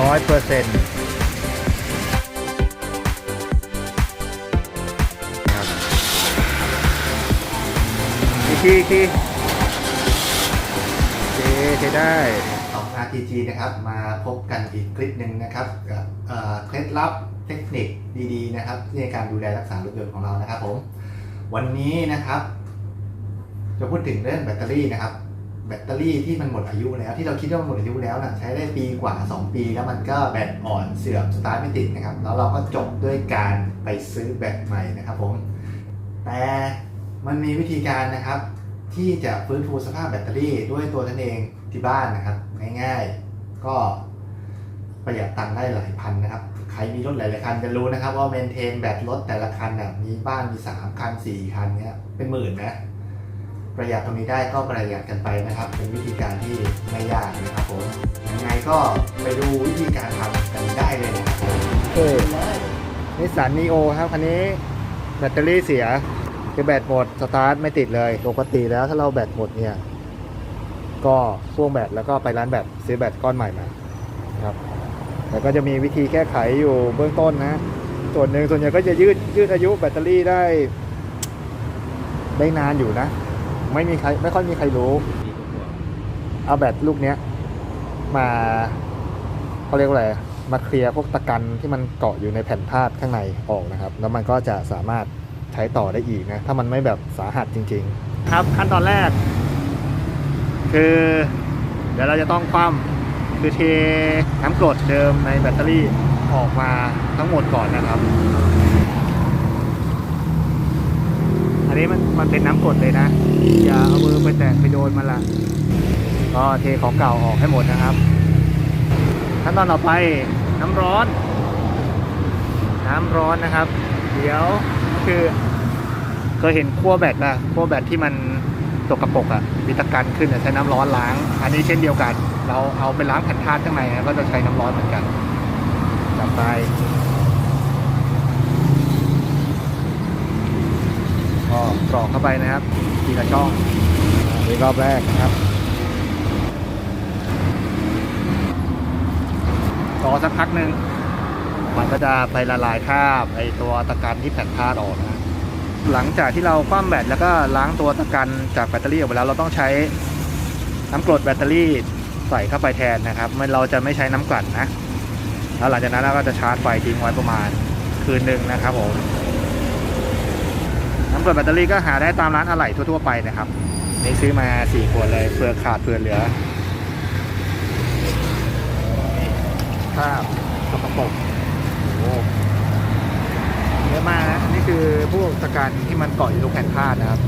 ร้อยเปอร์เซ็นต์ครับอีกทีอีกทีโอเคใช้ได้ ของ RTG นะครับมาพบกันอีกคลิปหนึ่งนะครับกับเอ่อเคล็ดลับเทคนิคดีๆนะครับในการดูแลรักษารถยนต์ของเรานะครับผมวันนี้นะครับ จะพูดถึงเรื่องแบตเตอรี่นะครับ แบตเตอรี่ที่มันหมดอายุแล้ว ที่เราคิดว่ามันหมดอายุแล้วนะใช้ได้ปีกว่า 2 ปี แล้วมันก็แบตอ่อนเสื่อมสตาร์ทไม่ติดนะครับ แล้วเราก็จบด้วยการไปซื้อแบตใหม่นะครับผมแต่มันมีวิธีการนะครับ ที่จะฟื้นฟูสภาพแบตเตอรี่ด้วยตัวท่านเองที่บ้านนะครับ ง่ายๆก็ประหยัดตังค์ได้หลายพันนะครับ ใครมีรถหลายๆคันจะรู้นะครับ ว่าเมนเทนแบตรถแต่ละคันเนี่ยมีบ้านมี 3 คัน 4 คันเนี้ยเป็นหมื่นนะ ประหยัดตรงนี้ได้ก็ประหยัดกันไปนะครับ เป็นวิธีการที่ไม่ยากนะครับผมยังไงก็ไปดูวิธีการทำกันได้เลยนะครับเออนิสสันนีโอครับคันนี้แบตเตอรี่เสียคือแบตหมดสตาร์ทไม่ติดเลยปกติแล้วถ้าเราแบตหมดเนี่ยก็พ่วงแบตแล้วก็ไปร้านแบตซื้อแบตก้อนใหม่มาครับแต่ก็จะมีวิธีแก้ไขอยู่เบื้องต้นนะ ส่วนหนึ่งส่วนใหญ่ก็จะยืดยืดอายุแบตเตอรี่ได้ได้นานอยู่นะ ไม่มีใครไม่ค่อยมีใครรู้ เอาแบตลูกเนี้ย มาเขาเรียกว่าอะไร มาเคลียร์พวกตะกันที่มันเกาะอยู่ในแผ่นธาตุข้างในออกนะครับ แล้วมันก็จะสามารถใช้ต่อได้อีกนะ ถ้ามันไม่แบบสาหัสจริง ๆ ครับขั้นตอนแรก คือ เดี๋ยวเราจะต้องคว่ำคือเทน้ำกรดเดิมในแบตเตอรี่ออกมาทั้งหมดก่อนนะครับ นนี้มันมันเป็นน้ำกรดเลยนะ อย่าเอามือไปแตะไปโดนมันละก็เทของเก่าออกให้หมดนะครับขั้นตอนต่อไปน้ำร้อน น้ำร้อนนะครับ เดี๋ยวคือเคยเห็นขั้วแบตนะขั้วแบตที่มันตกกระปกอะมีตะกันขึ้นใช้น้ำร้อนล้าง อันนี้เช่นเดียวกัน เราเอาไปล้างแผ่นธาตุข้างในนะก็จะใช้น้ำร้อนเหมือนกันจับไป ก็กรอกเข้าไปนะครับทีละช่องนนี้รอบแรกนะครับรอสักพักหนึ่งมันก็จะไปละลายคราบไอตัวตะกันที่แผ่นธาตุออกนะหลังจากที่เราคว่ำแบตแล้วก็ล้างตัวตะกันจากแบตเตอรี่ออกไปแล้วเราต้องใช้น้ำกรดแบตเตอรี่ใส่เข้าไปแทนนะครับมันเราจะไม่ใช้น้ำกลั่นนะแล้วหลังจากนั้นเราก็จะชาร์จไฟทิ้งไว้ประมาณคืนหนึ่งนะครับผม น้ำกรดแบตเตอรี่ก็หาได้ตามร้านอะไหล่ทั่ว ๆ ไปนะครับนี่ซื้อมาสี่ขวดเลยเผื่อขาดเผื่อเหลือภาพสกปรกโอ้โหเยอะมากนะนี่คือพวกตะกันที่มันเกาะอยู่ตรงแผ่นธาตุนะครับ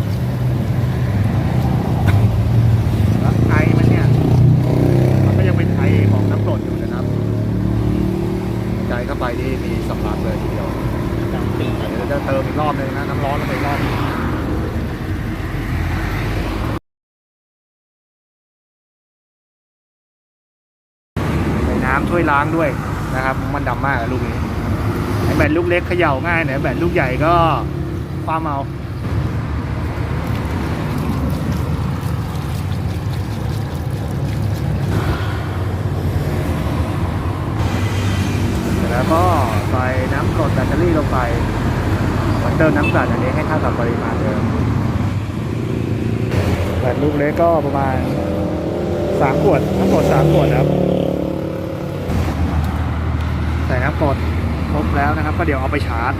แล้วไอมันเนี่ย มันก็ยังเป็นไอของน้ำกรดอยู่นะครับใจเข้าไปนี่มีสำลักเลยทีเดียว เดี๋ยวจะเติมอีกรอบหนึงนะน้ำร้อนแล้วไปรอบหนึ่งใส่น้ำถ้วยล้างด้วยนะครับ มันดำมากลูกนี้แบตลูกเล็กเขย่าง่ายเนี่ยแบตลูกใหญ่ก็คว้าเอา เสร็จ แล้วก็ใส่น้ำกรดแบตเตอรี่ลงไปเหมือนเดิมน้ำกลั่นอันนี้ให้เท่ากับปริมาณเดิมแบตลูกเล็กก็ประมาณสามขวดน้ำกรดสามขวดนะครับ ใส่น้ำกรดครบแล้วนะครับ ก็เดี๋ยวเอาไปชาร์จ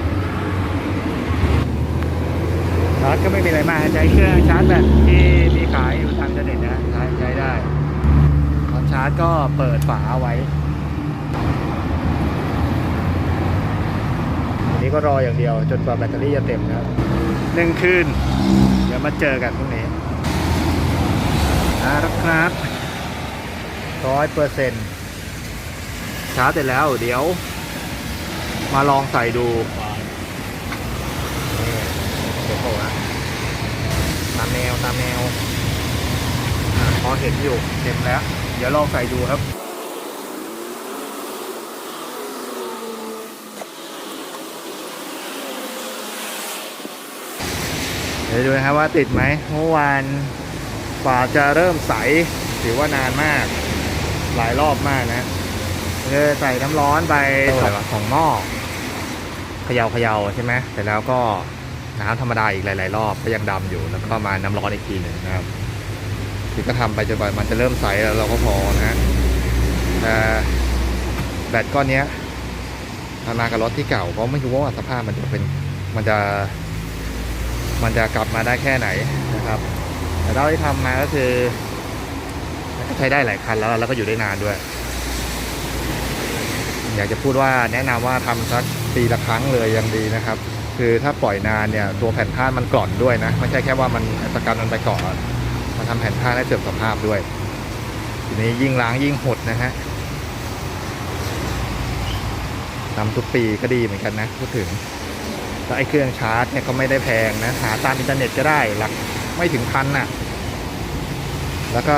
ชาร์จก็ไม่มีอะไรมากใช้เครื่องชาร์จแบตที่มีขายอยู่ทางอินเทอร์เน็ตนะใช้ใช้ได้ตอนชาร์จก็เปิดฝาเอาไว้ นนี้ก็รออย่างเดียว จนกว่าแบตเตอรี่จะเต็มนะครับหนึ่งคืน เดี๋ยวมาเจอกันพรุ่งนี้นะครับร้อยเปอร์เซ็นต์ชาร์จเสร็จแล้ว เดี๋ยว มาลองใส่ดูนี่เดี๋ยวโผล่นะตามแนวตามแนวอะพอเห็นอยู่เต็มแล้ว เดี๋ยวลองใส่ดูครับ ดี๋ยวดูนะครับว่าติดไหมเมื่อวานกว่าจะเริ่มใสถือว่านานมาก หลายรอบมากนะคือใส่น้ำร้อนไปสองสองหม้อเขย่าเขย่าใช่ไหมเสร็จแล้วก็น้ำธรรมดาอีกหลาย ๆ รอบก็ยังดำอยู่แล้วก็มาน้ำร้อนอีกทีหนึ่งนะครับคือก็ทำไปจนกว่ามันจะเริ่มใสแล้วเราก็พอนะฮะแต่แบตก้อนเนี้ยมันมากับรถที่เก่าก็ไม่รู้ว่าสภาพมันจะเป็นมันจะ มันจะกลับมาได้แค่ไหนนะครับ แต่เท่าที่ทำมาก็คือใช้ได้หลายคันแล้วแล้วก็อยู่ได้นานด้วย อยากจะพูดว่าแนะนำว่าทำสักปีละครั้งเลยยังดีนะครับ คือถ้าปล่อยนานเนี่ยตัวแผ่นผ้ามันกร่อนด้วยนะไม่ใช่แค่ว่ามันตะกันมันไปเกาะมันทำแผ่นผ้าให้เสื่อมสภาพด้วย ทีนี้ยิ่งล้างยิ่งหดนะฮะทำทุกปีก็ดีเหมือนกันนะพูดถึง แล้วไอ้เครื่องชาร์จเนี่ยก็ไม่ได้แพงนะ หาตามอินเทอร์เน็ตก็ได้หลักไม่ถึงพันน่ะ แล้วก็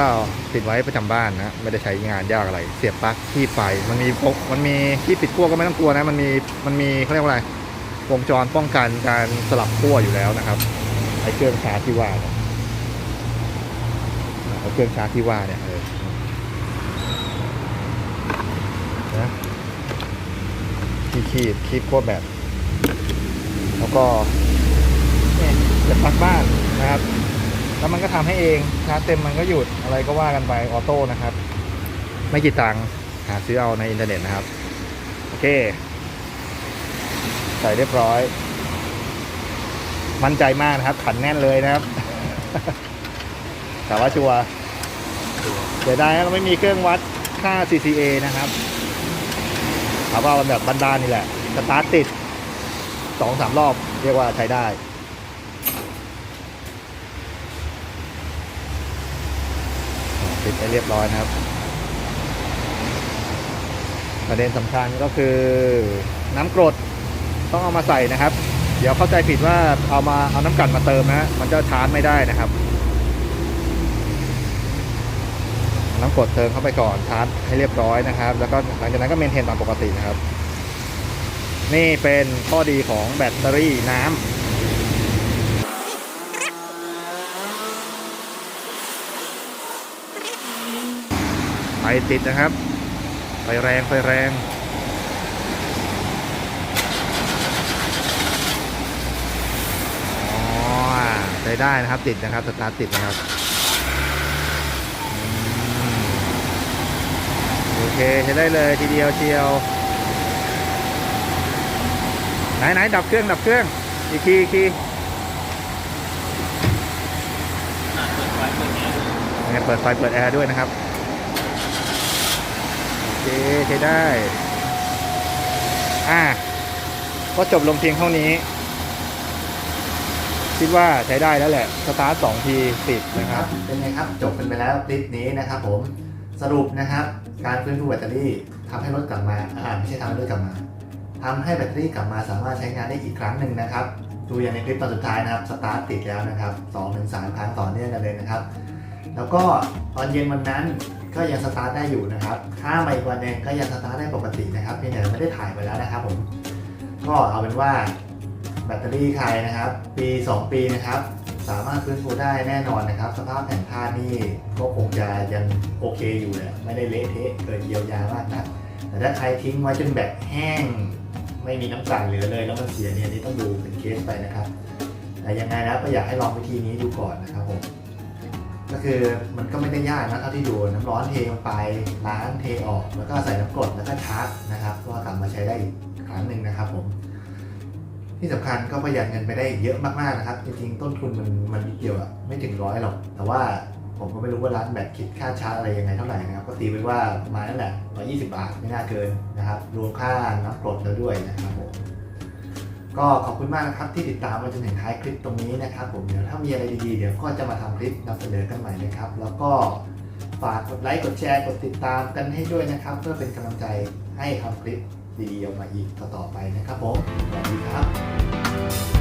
ติดไว้ประจำบ้านนะ ไม่ได้ใช้งานยากอะไร เสียบปลั๊กที่ไฟ มันมีพกมันมีที่ปิดขั้วก็ไม่ต้องกลัวนะ มันมี มันมีเขาเรียกว่าอะไร วงจรป้องกันการสลับขั้วอยู่แล้วนะครับ ไอ้เครื่องชาร์จที่ว่าเนี่ยไอเครื่องชาร์จที่ว่าเนี่ยเออนะที่คีบคีบขั้วแบบ แล้วก็เนี่ยจะปลักบ้านนะครับ แล้วมันก็ทำให้เองชาร์จเต็มมันก็หยุดอะไรก็ว่ากันไปออโต้นะครับ ไม่กี่ตังค์หาซื้อเอาในอินเทอร์เน็ตนะครับ โอเค ใส่เรียบร้อย มั่นใจมากนะครับ ขันแน่นเลยนะครับ แต่ว่าชัวร์เสียดายเราไม่มีเครื่องวัดค่า CCA นะครับเอาว่าแบบบ้านๆนี่แหละ สตาร์ทติด สองสามรอบเรียกว่าใช้ได้ปิดให้เรียบร้อยนะครับ ประเด็นสำคัญก็คือน้ำกรดต้องเอามาใส่นะครับ เดี๋ยวเข้าใจผิดว่าเอามาเอาน้ำกันมาเติมนะมันจะชาร์จไม่ได้นะครับ น้ำกรดเติมเข้าไปก่อนชาร์จให้เรียบร้อยนะครับ แล้วก็หลังจากนั้นก็เมนเทนตามปกตินะครับ นี่เป็นข้อดีของแบตเตอรี่น้ำไฟติดนะครับ ไฟแรง ไฟแรงอ๋อใช้ได้นะครับ ติดนะครับ สตาร์ทติดนะครับ โอเค ใช้ได้เลยทีเดียวเชียว ไหนไหนดับเครื่องดับเครื่อง อีกทีอีกทีเนี่ยเปิดไฟเปิดแอร์ด้วยนะครับโอเคใช้ได้ อะก็จบลงเพียงเท่านี้ คิดว่าใช้ได้แล้วแหละ สตาร์ทสองทีติดนะนะคครัรับบเป็นไงครับ จบกันไปแล้วคลิปนี้นะครับผมสรุปนะครับ การฟื้นฟูแบตเตอรี่ทำให้รถกลับมาอ่าไม่ใช่ทำให้รถกลับมา ทำให้แบตเตอรี่กลับมาสามารถใช้งานได้อีกครั้งหนึ่งนะครับดูอย่างในคลิปตอนสุดท้ายนะครับสตาร์ทติดแล้วนะครับสองถึงสามครั้งต่อเนื่องกันเลยนะครับ แล้วก็ตอนเย็นวันนั้นก็ยังสตาร์ทได้อยู่นะครับข้ามาอีกวันหนึงก็ยังสตาร์ทได้ปกตินะครับเพียงแต่ไม่ได้ถ่ายไปแล้วนะครับผมก็เอาเป็นว่าแบตเตอรี่ใครนะครับ ปี 2 ปีนะครับ สามารถฟื้นฟูได้แน่นอนนะครับ สภาพแผ่นผ้านี่ก็คงจะยังโอเคอยู่แหละไม่ได้เละเทะเกิดเยียวยามากนะแต่ถ้าใครทิ้งไว้จนแบบแห้ง ไม่มีน้ำกลั่นเหลือเลยแล้วมันเสียเนี่ยนี่ต้องดูเป็นเคสไปนะครับ แต่ยังไงนะก็อยากให้ลองวิธีนี้ดูก่อนนะครับผมก็คือมันก็ไม่ได้ยากนะเท่าที่ดูน้ำร้อนเทลงไปล้างเทออกแล้วก็ใส่น้ำกรดแล้วก็ชาร์จนะครับก็กลับมาใช้ได้อีกครั้งหนึ่งนะครับผมที่สำคัญก็ประหยัดเงินไปได้เยอะมากๆนะครับ จริงๆต้นทุนมันมันนิดเดียวอะไม่ถึงร้อยหรอก แต่ว่า ผมก็ไม่รู้ว่าร้านแบตคิดค่าชาร์จอะไรยังไงเท่าไหร่นะครับ ก็ตีไว้ว่าประมาณนั่นแหละ120 บาทไม่น่าเกินนะครับ รวมค่าน้ำกรดแล้วด้วยนะครับผมก็ขอบคุณมากนะครับที่ติดตามมาจนถึงท้ายคลิปตรงนี้นะครับ ผมเดี๋ยวถ้ามีอะไรดีๆเดี๋ยวก็จะมาทำคลิปนำเสนอกันใหม่นะครับ แล้วก็ฝากกดไลค์กดแชร์กดติดตามกันให้ด้วยนะครับ เพื่อเป็นกำลังใจให้ทำคลิปดีๆออกมาอีกต่อๆไปนะครับผมสวัสดีครับ